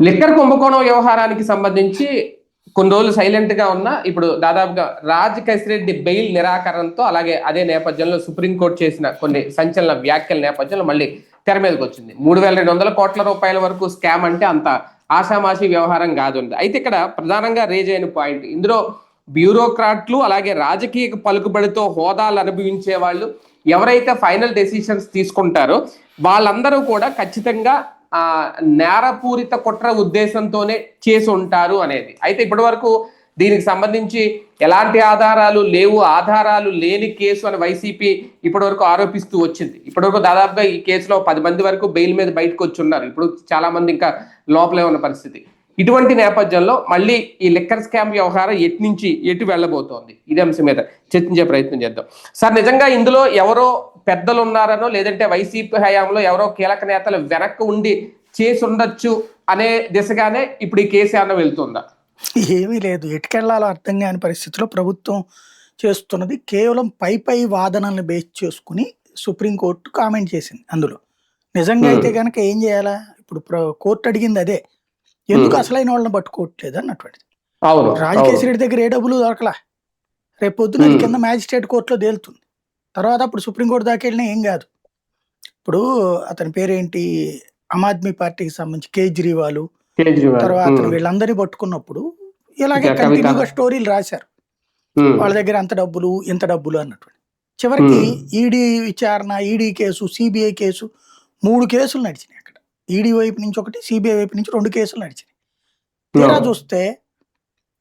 Liquor కుంభకోణం వ్యవహారానికి సంబంధించి కొన్ని రోజులు సైలెంట్గా ఉన్న ఇప్పుడు దాదాపుగా రాజ్ రెడ్డి బెయిల్ నిరాకరణతో అలాగే అదే నేపథ్యంలో సుప్రీంకోర్టు చేసిన కొన్ని సంచలన వ్యాఖ్యల నేపథ్యంలో మళ్ళీ తెర మీదకి వచ్చింది. మూడు వేల రెండు వందల కోట్ల రూపాయల వరకు స్కామ్ అంటే అంత ఆషామాషి వ్యవహారం కాదు అయితే ఇక్కడ ప్రధానంగా రేజ్ అయిన పాయింట్. ఇందులో బ్యూరోక్రాట్లు అలాగే రాజకీయ పలుకుబడితో హోదాలు అనుభవించే వాళ్ళు ఎవరైతే ఫైనల్ డెసిషన్స్ తీసుకుంటారో వాళ్ళందరూ కూడా ఖచ్చితంగా నేరపూరిత కుట్ర ఉద్దేశంతోనే చేసి ఉంటారు అనేది. అయితే ఇప్పటి వరకు దీనికి సంబంధించి ఎలాంటి ఆధారాలు లేవు ఆధారాలు లేని కేసు అని వైసీపీ ఇప్పటి వరకు ఆరోపిస్తూ వచ్చింది. ఇప్పటి వరకు దాదాపుగా ఈ కేసులో పది మంది వరకు బెయిల్ మీద బయటకు వచ్చి ఉన్నారు. ఇప్పుడు చాలా మంది ఇంకా లోపలే ఉన్న పరిస్థితి. ఇటువంటి నేపథ్యంలో మళ్ళీ ఈ లిక్కర్ స్కామ్ వ్యవహారం ఎటు నుంచి ఎటు వెళ్ళబోతోంది? ఇదే అంశం మీద చర్చించే ప్రయత్నం చేద్దాం. సార్ నిజంగా ఇందులో ఎవరో పెద్దలు ఉన్నారనో లేదంటే వైసీపీ హయాంలో ఎవరో కీలక నేతలు వెనక్కి ఉండి చేసి ఉండొచ్చు అనే దిశగానే ఇప్పుడు ఈ కేసు ఏమన్నా వెళ్తుందా? ఏమీ లేదు. ఎటుకెళ్ళాలో అర్థం కాని పరిస్థితిలో ప్రభుత్వం చేస్తున్నది కేవలం పై పై వాదనల్ని బేస్ చేసుకుని సుప్రీంకోర్టు కామెంట్ చేసింది అందులో. నిజంగా అయితే కనుక ఏం చేయాలా? ఇప్పుడు కోర్టు అడిగింది అదే. ఎందుకు. అసలైన వాళ్ళని పట్టుకోవట్లేదు అన్నటువంటిది. రాజకేశ్వరి రెడ్డి దగ్గర ఏ డబ్బులు దొరకలా? రేపు పొద్దున. కింద మ్యాజిస్ట్రేట్ కోర్టులో తేలుతుంది. తర్వాత అప్పుడు సుప్రీంకోర్టు దాకా వెళ్ళినా ఏం కాదు. ఇప్పుడు అతని పేరేంటి? ఆమ్ ఆద్మీ పార్టీకి సంబంధించి కేజ్రీవాల్ తర్వాత వీళ్ళందరినీ పట్టుకున్నప్పుడు ఇలాగే. కంటిన్యూగా స్టోరీలు రాశారు. వాళ్ళ దగ్గర అంత డబ్బులు ఇంత డబ్బులు అన్నట్టు చివరికి. ఈడీ విచారణ ఈడీ కేసు సిబిఐ కేసు మూడు కేసులు నడిచినాయి. ఈడీ వైపు నుంచి ఒకటి సిబిఐ వైపు నుంచి రెండు కేసులు నడిచినాయి. తీరా. చూస్తే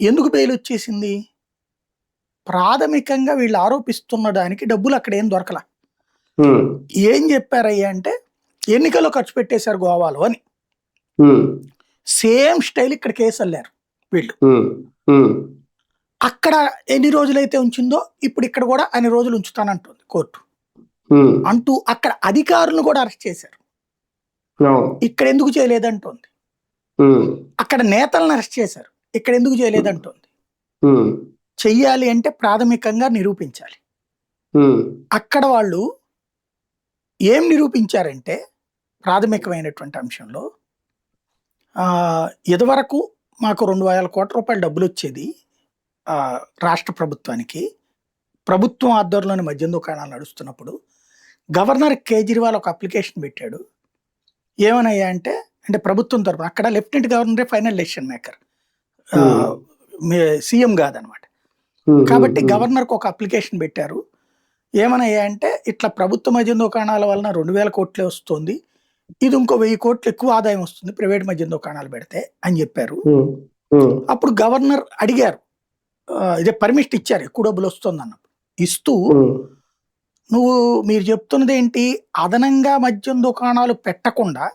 ఎందుకు బెయిల్ వచ్చేసింది? ప్రాథమికంగా వీళ్ళు ఆరోపిస్తున్న దానికి డబ్బులు అక్కడ ఏం దొరకల. ఉమ్, ఏం చెప్పారయ్యా అంటే ఎన్నికల్లో ఖర్చు పెట్టేశారు గోవాలో అని. ఉమ్, సేమ్ స్టైల్ ఇక్కడ కేసు అల్లారు వీళ్ళు. ఉమ్, అక్కడ ఎన్ని రోజులైతే ఉంచిందో ఇప్పుడు ఇక్కడ కూడా అన్ని రోజులు ఉంచుతానంటుంది కోర్టు. అంటూ అక్కడ అధికారులను కూడా అరెస్ట్ చేశారు. ఇక్కడ ఎందుకు చేయలేదంటోంది? అక్కడ నేతలను అరెస్ట్ చేశారు. ఇక్కడ ఎందుకు చేయలేదంటోంది? చెయ్యాలి అంటే ప్రాథమికంగా నిరూపించాలి. అక్కడ వాళ్ళు ఏం నిరూపించారంటే ప్రాథమికమైనటువంటి అంశంలో ఇదివరకు మాకు రెండు వేల కోట్ల రూపాయల డబ్బులు వచ్చేది రాష్ట్ర ప్రభుత్వానికి. ప్రభుత్వం ఆధ్వర్యంలోని మద్యం దుకాణాలు నడుస్తున్నప్పుడు గవర్నర్ కేజ్రీవాల్ ఒక అప్లికేషన్ పెట్టాడు. ఏమనయ్యా అంటే అంటే ప్రభుత్వం తరపున అక్కడ లెఫ్టినెంట్ గవర్నరే ఫైనల్ డెసిషన్ మేకర్. సీఎం కాదనమాట. ఉమ్, కాబట్టి ఉమ్, గవర్నర్కి ఒక అప్లికేషన్ పెట్టారు. ఏమనయ్యా అంటే ఇట్లా ప్రభుత్వ మద్యం దుకాణాల వలన రెండు వేల కోట్లే వస్తుంది. ఇది ఇంకో వెయ్యి కోట్లు ఎక్కువ ఆదాయం వస్తుంది ప్రైవేట్ మద్యం దుకాణాలు పెడితే అని చెప్పారు. అప్పుడు గవర్నర్ అడిగారు. ఇదే పర్మిషన్ ఇచ్చారు ఎక్కువ డబ్బులు వస్తుంది అన్నప్పుడు ఇస్తూ నువ్వు మీరు చెప్తున్నది ఏంటి అదనంగా మద్యం దుకాణాలు పెట్టకుండా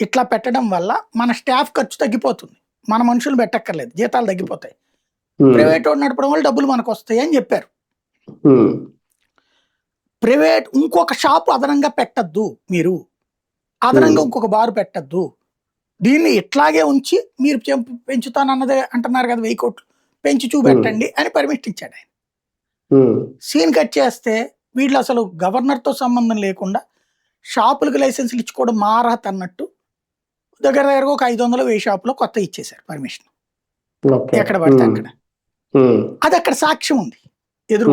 ఇట్లా పెట్టడం వల్ల మన స్టాఫ్ ఖర్చు తగ్గిపోతుంది. మన మనుషులు పెట్టక్కర్లేదు. జీతాలు తగ్గిపోతాయి. ప్రైవేట్ వాడు నడపడం వల్ల డబ్బులు మనకు వస్తాయి అని చెప్పారు. ప్రైవేట్ ఇంకొక షాపు అదనంగా పెట్టద్దు మీరు. అదనంగా. ఇంకొక బారు పెట్టద్దు. దీన్ని ఇట్లాగే ఉంచి మీరు పెంచుతానన్నదే అంటున్నారు కదా వెయ్యి కోట్లు. పెంచి చూపెట్టండి అని పర్మిషన్ ఇచ్చాడు ఆయన. సీన్ కట్ చేస్తే వీళ్ళు అసలు గవర్నర్తో సంబంధం లేకుండా షాపులకు లైసెన్సులు ఇచ్చుకోవడం మా అర్హత అన్నట్టు దగ్గర దగ్గర ఒక ఐదు వందలు వెయ్యి షాపులో కొత్త ఇచ్చేశారు పర్మిషన్. ఎక్కడ పడితే అక్కడ. అది అక్కడ సాక్ష్యం ఉంది ఎదురు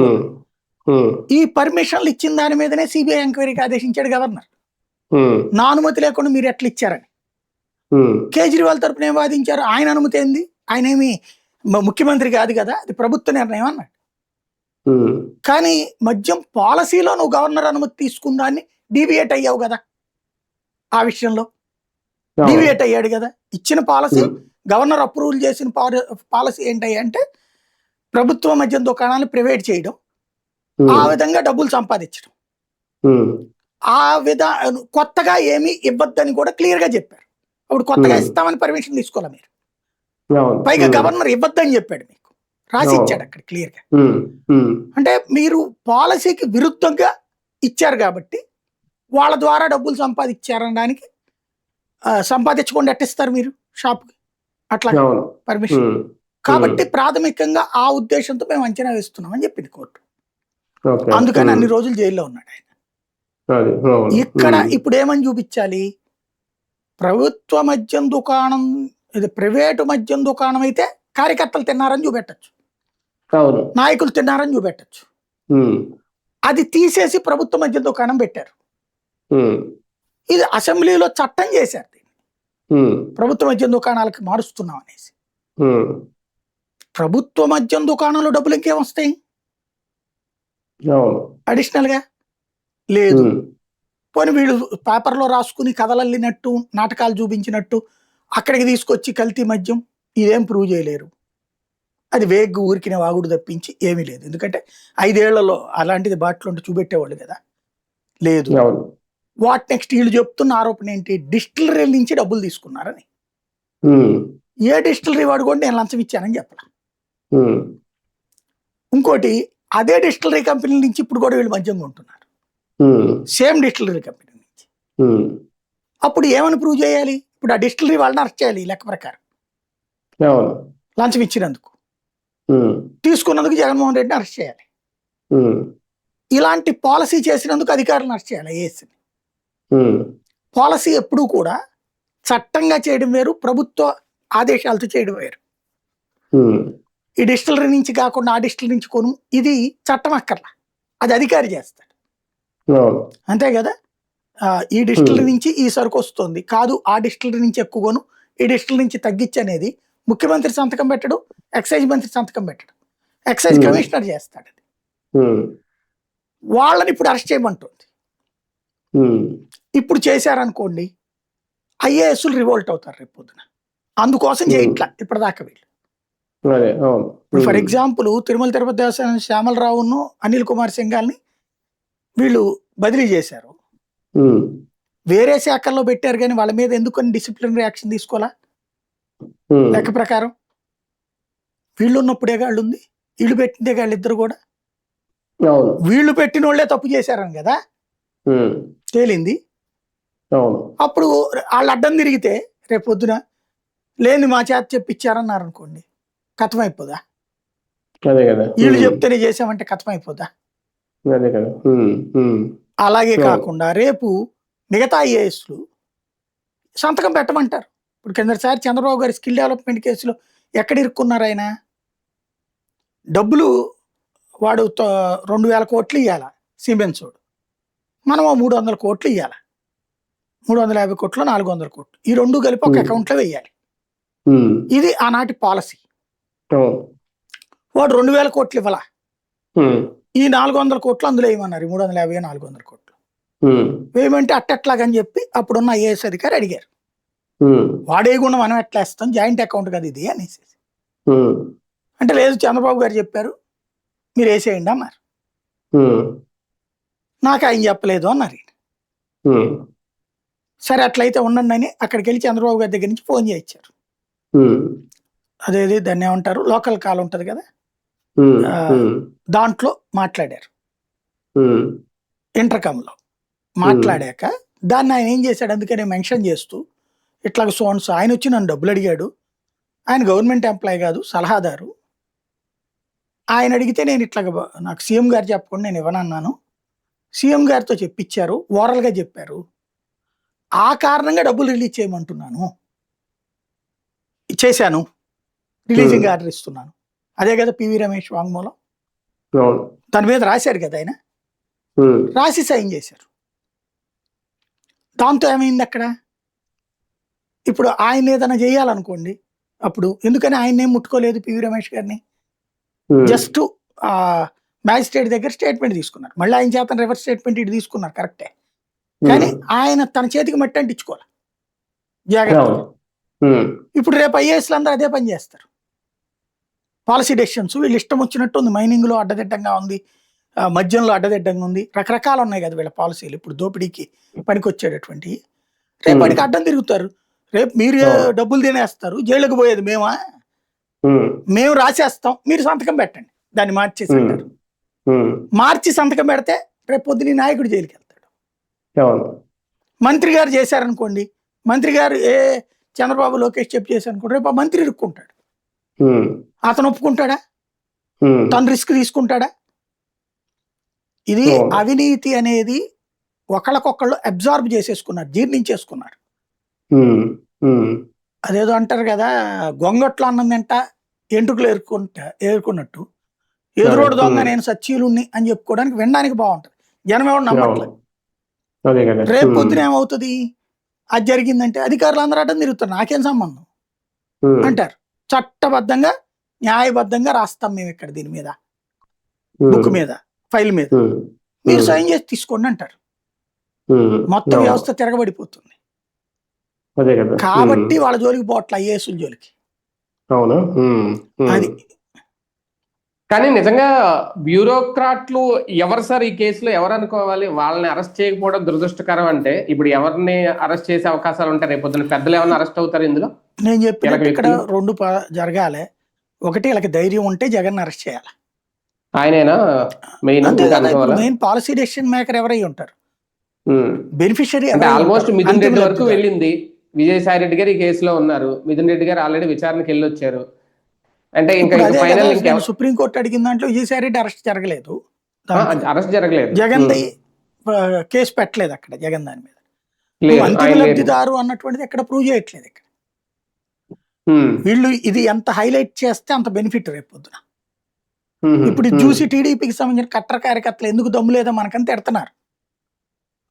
ఈ పర్మిషన్లు ఇచ్చిన దాని మీదనే సిబిఐ ఎంక్వైరీకి ఆదేశించాడు గవర్నర్. నా అనుమతి లేకుండా మీరు ఎట్లా ఇచ్చారని. కేజ్రీవాల్ తరపున ఏం వాదించారు? ఆయన అనుమతి ఏంది? ఆయన ఏమి ముఖ్యమంత్రి కాదు కదా? అది ప్రభుత్వ నిర్ణయం అన్నాడు. కానీ మద్యం పాలసీలో నువ్వు గవర్నర్ అనుమతి తీసుకుందాన్ని డీవియేట్ అయ్యావు కదా ఆ విషయంలో. డీవియేట్ అయ్యాడు కదా. ఇచ్చిన పాలసీ గవర్నర్ అప్రూవల్ చేసిన పాలసీ ఏంటయ్యా అంటే ప్రభుత్వ మద్యం దుకాణాలు ప్రైవేట్ చేయడం ఆ విధంగా డబ్బులు సంపాదించడం. ఆ విధా కొత్తగా ఏమీ ఇవ్వద్దని కూడా క్లియర్గా చెప్పారు. అప్పుడు కొత్తగా. ఇస్తామని పర్మిషన్ తీసుకోవాలి మీరు. పైగా గవర్నర్ ఇవ్వద్దని చెప్పాడు మీకు. రాసి. ఇచ్చాడు అక్కడ క్లియర్గా ఉమ్, ఉమ్, అంటే మీరు పాలసీకి విరుద్ధంగా ఇచ్చారు కాబట్టి వాళ్ళ ద్వారా డబ్బులు సంపాదించారనడానికి సంపాదించకుండా ఎట్టిస్తారు మీరు షాప్కి? అట్లా. పర్మిషన్. కాబట్టి ప్రాథమికంగా ఆ ఉద్దేశంతో మేము అంచనా వేస్తున్నాం అని చెప్పింది కోర్టు. అందుకని అన్ని రోజులు జైల్లో ఉన్నాడు ఆయన. ఇక్కడ ఇప్పుడు ఏమని చూపించాలి? ప్రభుత్వ మద్యం దుకాణం ఇది ప్రైవేటు మద్యం దుకాణం అయితే కార్యకర్తలు తిన్నారని చూపెట్టచ్చు. నాయకులు తిన్నారని చూపెట్టచ్చు. అది తీసేసి ప్రభుత్వ మద్యం దుకాణం పెట్టారు. ఇది అసెంబ్లీలో చట్టం చేశారు దీన్ని. ప్రభుత్వ మద్యం దుకాణాలకు మారుస్తున్నాం అనేసి. ప్రభుత్వ మద్యం దుకాణంలో డబ్బులు ఇంకేం వస్తాయి? అడిషనల్గా లేదు. పోనీ వీళ్ళు పేపర్లో రాసుకుని కథలల్లినట్టు నాటకాలు చూపించినట్టు అక్కడికి తీసుకొచ్చి కల్తీ మద్యం ఇదేం ప్రూవ్ చేయలేరు. అది వేగ్ ఊరికిన వాగుడు తప్పించి ఏమీ లేదు. ఎందుకంటే ఐదేళ్ళలో అలాంటిది బాటిల్ ఉంటే చూపెట్టేవాళ్ళు కదా. లేదు. వాట్ నెక్స్ట్ వీళ్ళు చెప్తున్న ఆరోపణ ఏంటి? డిస్టిలరీ నుంచి డబ్బులు తీసుకున్నారని. ఏ డిస్టిలరీ వాడు కూడా నేను లంచం ఇచ్చానని చెప్పాల. ఇంకోటి అదే డిస్టిలరీ కంపెనీ నుంచి ఇప్పుడు కూడా వీళ్ళు మద్యం కొంటున్నారు. ఉమ్, సేమ్ డిస్టిలరీ కంపెనీ నుంచి. అప్పుడు ఏమని ప్రూవ్ చేయాలి? ఇప్పుడు ఆ డిస్టిలరీ వాళ్ళని అరెస్ట్ చేయాలి లెక్క ప్రకారం. లంచం ఇచ్చినందుకు. తీసుకున్నందుకు జగన్మోహన్ రెడ్డిని అరెస్ట్ చేయాలి. ఇలాంటి పాలసీ చేసినందుకు అధికారులను అరెస్ట్ చేయాలి ఉమ్, పాలసీ ఎప్పుడూ కూడా చట్టంగా చేయడం వేరు ప్రభుత్వ ఆదేశాలతో చేయడం వేరు. ఈ డిస్టిలరీ నుంచి కాకుండా ఆ డిస్టిలరీ నుంచి కొను ఇది చట్టం అక్కర్లా. అది అధికారి చేస్తాడు. అంతే కదా? ఈ డిస్టిలరీ నుంచి ఈ సరుకు వస్తుంది. కాదు ఆ డిస్టిలరీ నుంచి ఎక్కువ కొను ఈ డిస్టిలరీ నుంచి తగ్గించి అనేది ముఖ్యమంత్రి సంతకం పెట్టడు ఎక్సైజ్ మంత్రి సంతకం పెట్టడు. Excise Hmm. కమిషనర్ చేస్తాడు అది. ఉమ్, వాళ్ళని ఇప్పుడు అరెస్ట్ చేయమంటుంది. ఉమ్, ఇప్పుడు చేశారనుకోండి ఐఏఎస్లు రివోల్ట్ అవుతారు రేపు పొద్దున. అందుకోసం Hmm. చేయట్లా ఇప్పటిదాకా వీళ్ళు. ఫర్ ఎగ్జాంపుల్ తిరుమల తిరుపతి దేవస్థానం శ్యామలరావును అనిల్ కుమార్ సింగాల్ని వీళ్ళు బదిలీ చేశారు. వేరే శాఖల్లో పెట్టారు కానీ వాళ్ళ మీద ఎందుకని డిసిప్లినరీ యాక్షన్ తీసుకోవాలా? లెక్క ప్రకారం. వీళ్ళు ఉన్నప్పుడే వాళ్ళు ఉంది వీళ్ళు పెట్టిందే వాళ్ళు ఇద్దరు కూడా వీళ్ళు పెట్టిన వాళ్ళే తప్పు చేశారని కదా? తేలింది. అప్పుడు వాళ్ళు అడ్డం తిరిగితే రేపు పొద్దున లేని మా చేత చెప్పించారన్నారు అనుకోండి కథం అయిపోదా? వీళ్ళు చెప్తేనే చేసామంటే కథం అయిపోదా? అలాగే. కాకుండా రేపు మిగతా ఐఏఎస్లు సంతకం పెట్టమంటారు. ఇప్పుడు కిందసారి చంద్రబాబు గారి స్కిల్ డెవలప్మెంట్ కేసులో ఎక్కడ ఇరుక్కున్నారు ఆయన? డబ్బులు వాడు రెండు వేల కోట్లు ఇవ్వాల సిమెంట్స్ వాడు మనం మూడు వందల కోట్లు ఇవ్వాలి మూడు వందల యాభై కోట్లు నాలుగు వందల కోట్లు. ఈ రెండు కలిపి ఒక. అకౌంట్లో వేయాలి. ఇది ఆనాటి పాలసీ. వాడు రెండు వేల కోట్లు ఇవ్వాల. ఈ నాలుగు వందల కోట్లు అందులో వేయమన్నారు ఈ మూడు వందల యాభై నాలుగు వందల కోట్లు. వేయమంటే అట్టెట్లాగని చెప్పి అప్పుడున్న ఐఏఎస్ అధికారి అడిగారు. ఉమ్, వాడే కూడా మనం ఎట్లా వేస్తాం? జాయింట్ అకౌంట్ కదా ఇది అనేసి. అంటే లేదు చంద్రబాబు గారు చెప్పారు మీరు వేసేయండి అన్నారు. నాకు ఆయన చెప్పలేదు అన్నారు సరే అట్లయితే ఉండండి అని అక్కడికి వెళ్ళి చంద్రబాబు గారి దగ్గర నుంచి ఫోన్ చేయించారు. అదేది దాన్ని ఏమంటారు? లోకల్ కాల్ ఉంటుంది కదా? దాంట్లో మాట్లాడారు. ఇంటర్కమ్లో మాట్లాడాక దాన్ని ఆయన ఏం చేశాడు? అందుకనే మెన్షన్ చేస్తూ ఇట్లాగ సోన్స్ ఆయన వచ్చి నన్ను డబ్బులు అడిగాడు. ఆయన గవర్నమెంట్ ఎంప్లాయ్ కాదు సలహాదారు. ఆయన అడిగితే నేను ఇట్లాగ బ- నాకు సీఎం గారు చెప్పకుండా నేను ఇవ్వనన్నాను. సీఎం గారితో చెప్పించారు ఓరల్గా చెప్పారు. ఆ కారణంగా డబ్బులు రిలీజ్ చేయమంటున్నాను. చేశాను. Releasing Hmm. ఆర్డర్ ఇస్తున్నాను. అదే కదా పివి రమేష్ వాంగ్మూలం? దాని మీద రాశారు కదా ఆయన? ఉమ్, రాసి సైన్ చేశారు. దాంతో ఏమైంది అక్కడ? ఇప్పుడు ఆయన ఏదైనా చేయాలనుకోండి అప్పుడు ఎందుకని ఆయన ఏం ముట్టుకోలేదు పివి రమేష్ గారిని? జస్ట్ ఆ మ్యాజిస్ట్రేట్ దగ్గర స్టేట్మెంట్ తీసుకున్నారు. మళ్ళీ ఆయన చేత రివర్స్ స్టేట్మెంట్ ఇటు తీసుకున్నారు కరెక్టే. కానీ ఆయన తన చేతికి మట్టి అంటించుకోవాలి. జాగ్రత్త. ఇప్పుడు రేపు ఐఏఎస్లు అందరూ అదే పని చేస్తారు. పాలసీ డెసిషన్స్ వీళ్ళు ఇష్టం వచ్చినట్టు ఉంది. మైనింగ్లో అడ్డదిడ్డంగా ఉంది. మద్యంలో అడ్డదిడ్డంగా ఉంది. రకరకాలు ఉన్నాయి కదా వీళ్ళ పాలసీలు. ఇప్పుడు దోపిడీకి పనికొచ్చేటటువంటి. రేపటికి అడ్డం తిరుగుతారు. రేపు మీరు. డబ్బులు తినేస్తారు జైలుకు పోయేది మేమా? మేము రాసేస్తాం మీరు సంతకం పెట్టండి దాన్ని మార్చేసి అంటారు మార్చి సంతకం పెడితే రేపు పొద్దున నాయకుడు జైలుకి వెళ్తాడు. మంత్రి గారు చేశారనుకోండి మంత్రి గారు ఏ చంద్రబాబు లోకేష్ చెప్పి చేశారు అనుకోండి రేపు ఆ మంత్రి ఇరుక్కుంటాడు. అతను ఒప్పుకుంటాడా? తను రిస్క్ తీసుకుంటాడా? ఇది అవును. అవినీతి అనేది ఒకళ్ళకొకళ్ళు అబ్జార్బ్ చేసేసుకున్నారు జీర్ణించేసుకున్నారు. అదేదో అంటారు కదా గొంగట్లో అన్నం తింట ఎంటుకలు ఏరుకుంటా ఏరుకున్నట్టు. ఎదురోడు దొంగ. నేను సచ్చీలుణ్ణి అని చెప్పుకోవడానికి వినడానికి బాగుంటది. జనం ఎవరు నమ్మట్లేదు రేపు పొద్దున ఏమవుతుంది? అది జరిగిందంటే అధికారులు అందరూ అడ్డం తిరుగుతారు. నాకేం సంబంధం? అంటారు. చట్టబద్ధంగా న్యాయబద్ధంగా రాస్తాం మేము ఇక్కడ దీని మీద. బుక్ మీద ఫైల్ మీద. మీరు సైన్ చేసి తీసుకోండి అంటారు. మొత్తం. వ్యవస్థ తిరగబడిపోతుంది. అదే కదా. కాబట్టి వాళ్ళ జోలికి పోవట్ల ఐఏఎస్ల జోలికి. అవును. అది. కానీ నిజంగా బ్యూరోక్రాట్లు ఎవరు సార్ ఈ కేసులో? ఎవరు అనుకోవాలి? వాళ్ళని అరెస్ట్ చేయకపోవడం దురదృష్టకరం అంటే ఇప్పుడు ఎవరిని అరెస్ట్ చేసే అవకాశాలు ఉంటాయి? రేపు పొద్దున పెద్దలు ఏమైనా అరెస్ట్ అవుతారు ఇందులో? నేను కీలక ఇక్కడ? రెండు జరగాలి. ఒకటి వీళ్ళకి ధైర్యం ఉంటే జగన్ అరెస్ట్ చేయాలి. ఆయనేనా? Main main policy decision maker ఎవరై ఉంటారు. బెనిఫిషియరీ ఆల్మోస్ట్ మిథున్ రెడ్డి వరకు వెళ్ళింది. విజయసాయి రెడ్డి గారు ఈ కేసులో ఉన్నారు. మిథున్ రెడ్డి గారు ఆల్రెడీ విచారణకి వెళ్ళొచ్చారు. అంటే ఇంకా ఫైనల్ సుప్రీంకోర్టు అడిగిన దాంట్లో విజయసాయి రెడ్డి అరెస్ట్ జరగలేదు. అరెస్ట్ జరగలేదు. జగన్ కేసు పెట్టలేదు అక్కడ జగన్ దాని మీద. అంతిమ. లబ్ధిదారు అన్నటువంటిది ఎక్కడ ప్రూవ్ చేయట్లేదు ఇక్కడ. వీళ్ళు ఇది ఎంత హైలైట్ చేస్తే అంత బెనిఫిట్ రేపు పొద్దున. ఇప్పుడు. చూసి టీడీపీకి సంబంధించిన కట్టర్ కార్యకర్తలు ఎందుకు దమ్ము లేదో మనకని తిడుతున్నారు.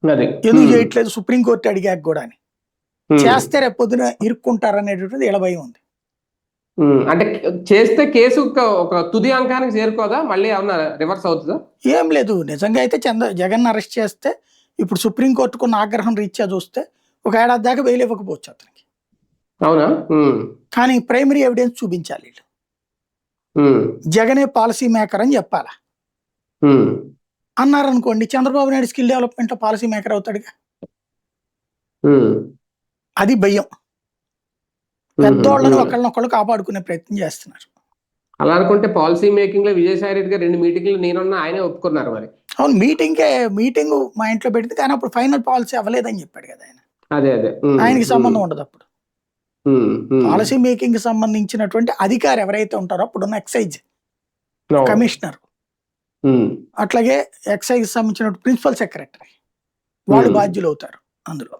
అది. ఎందుకు చేయట్లేదు సుప్రీంకోర్టు అడిగాక కూడా అని. చేస్తే రేపు పొద్దున ఇరుక్కుంటారు అనేటువంటిది ఇలా భయం ఉంది. అంటే చేస్తే కేసు ఒక- తుది అంకానికి చేరుకోదా? మళ్ళీ ఏమన్నా రివర్స్ అవుతుందా? ఏం లేదు. నిజంగా అయితే చంద్ర జగన్ అరెస్ట్ చేస్తే ఇప్పుడు సుప్రీంకోర్టుకున్న ఆగ్రహం రీత్యా చూస్తే ఒక ఏడాది దాకా బెయిల్ ఇవ్వకపోవచ్చు అతనికి. అవునా? కానీ ప్రైమరీ ఎవిడెన్స్ చూపించాలి వీళ్ళు. జగనే పాలసీ మేకర్ అని చెప్పాలా. అన్నారనుకోండి చంద్రబాబు నాయుడు స్కిల్ డెవలప్మెంట్లో పాలసీ మేకర్ అవుతాడుగా? అది భయం. పెద్దోళ్ళని. ఒకళ్ళనొకళ్ళు కాపాడుకునే ప్రయత్నం చేస్తున్నారు. అలా అనుకుంటే పాలసీ మేకింగ్లో విజయసాయి రెడ్డి గారు రెండు మీటింగ్లు నేనున్నా ఆయనే ఒప్పుకున్నారు మరి. అవును మీటింగ్కే మీటింగ్ మా ఇంట్లో పెట్టింది. కానీ అప్పుడు ఫైనల్ పాలసీ అవ్వలేదని చెప్పాడు కదా ఆయన. అదే అదే. ఆయనకి సంబంధం ఉండదు అప్పుడు. పాలసీ మేకింగ్కి సంబంధించినటువంటి అధికారి ఎవరైతే ఉంటారో అప్పుడున్న ఎక్సైజ్ అవును. కమిషనర్. అట్లాగే ఎక్సైజ్ సంబంధించిన ప్రిన్సిపల్ సెక్రటరీ. వాళ్ళు. బాధ్యులు అవుతారు అందులో.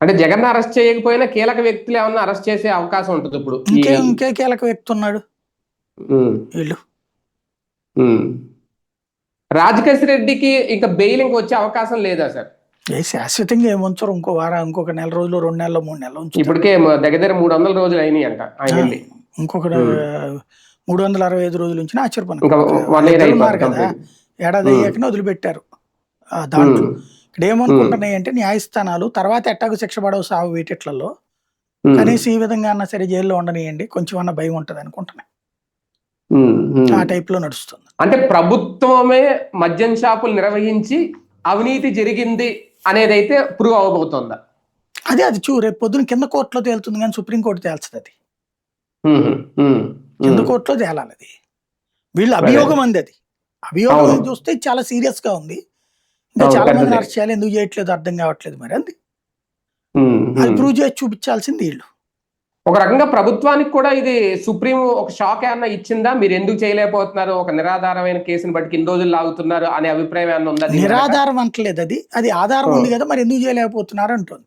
అంటే జగన్ అరెస్ట్ చేయకపోయినా కీలక వ్యక్తులు ఏమన్నా అరెస్ట్ చేసే అవకాశం ఉంటుంది ఇప్పుడు ఇంకే ఇంకే కీలక వ్యక్తి ఉన్నాడు. వీళ్ళు. రాజకేశ్ రెడ్డికి ఇంకా బెయిల్ ఇంకా వచ్చే అవకాశం లేదా సార్? ఏ శాశ్వతంగా ఏముంచరు? ఇంకో వారం ఇంకొక నెల రోజులు రెండు నెలలు మూడు నెలలు ఇప్పటికే దగ్గర దగ్గర మూడు వందల రోజులు అయినాయి అంట ఇంకొక. మూడు వందల అరవై ఐదు రోజుల నుంచి అయిపోతుంది కదా. ఏడాది. అయ్యాకనే వదిలిపెట్టారు. దాంట్లో. ఇక్కడ ఏమనుకుంటున్నాయి అంటే న్యాయస్థానాలు తర్వాత ఎట్టాకు శిక్ష పడవు సాగు వీటిట్లలో. కనీసం ఈ విధంగా అన్నా సరే జైల్లో ఉండనియండి కొంచెం అన్న భయం ఉంటది అనుకుంటున్నాయి. ఆ టైప్లో నడుస్తుంది. అంటే ప్రభుత్వమే మద్యం షాపులు నిర్వహించి అవినీతి జరిగింది అనేది అయితే ప్రూవ్ అవబోతోందా? అదే అది చూ రేపు పొద్దున కింద కోర్టులో తేలుతుంది కానీ సుప్రీంకోర్టు తేల్చదు అది. కింద. కోర్టులో తేలాలి అది వీళ్ళ అభియోగం అంది అది. అభియోగం. చూస్తే చాలా సీరియస్గా ఉంది. ఇంకా చాలా మంది. అరెస్ట్ చేయాలి ఎందుకు చేయట్లేదు అర్థం కావట్లేదు మరి అది అది. ప్రూవ్ చేసి చూపించాల్సింది వీళ్ళు ఒక రకంగా ప్రభుత్వానికి కూడా ఇది సుప్రీం ఒక షాక్ ఏమన్నా ఇచ్చిందా మీరు ఎందుకు చేయలేకపోతున్నారు ఒక నిరాధారమైన కేసుని బట్టి ఇన్ని రోజులు లాగుతున్నారు అనే అభిప్రాయం ఏమన్నా ఉందా? నిరాధారం అంటలేదు అది అది ఆధారం. ఉంది కదా మరి ఎందుకు చేయలేకపోతున్నారు అంటుంది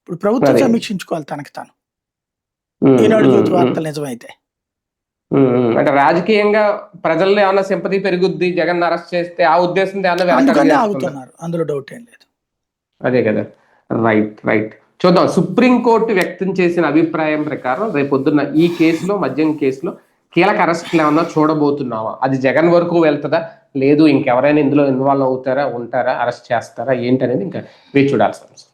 ఇప్పుడు ప్రభుత్వం. సమీక్షించుకోవాలి తనకి తాను ఈనాడు జ్యోతి వార్తలు నిజమైతే. అంటే రాజకీయంగా ప్రజల్లో ఏమన్నా సింపతి పెరుగుద్ది జగన్ అరెస్ట్ చేస్తే ఆ? ఆగుతున్నారు. అందులో డౌట్ ఏం లేదు. అదే కదా. రైట్ రైట్ చూద్దాం. సుప్రీంకోర్టు వ్యక్తం చేసిన అభిప్రాయం ప్రకారం రేపు పొద్దున్న ఈ కేసులో మద్యం కేసులో కీలక అరెస్టులు ఏమన్నా చూడబోతున్నావా? అది జగన్ వరకు వెళ్తుందా? లేదు ఇంకెవరైనా ఇందులో ఇన్వాల్వ్ అవుతారా ఉంటారా అరెస్ట్ చేస్తారా ఏంటనేది ఇంకా వేచి చూడాల్సి ఉంది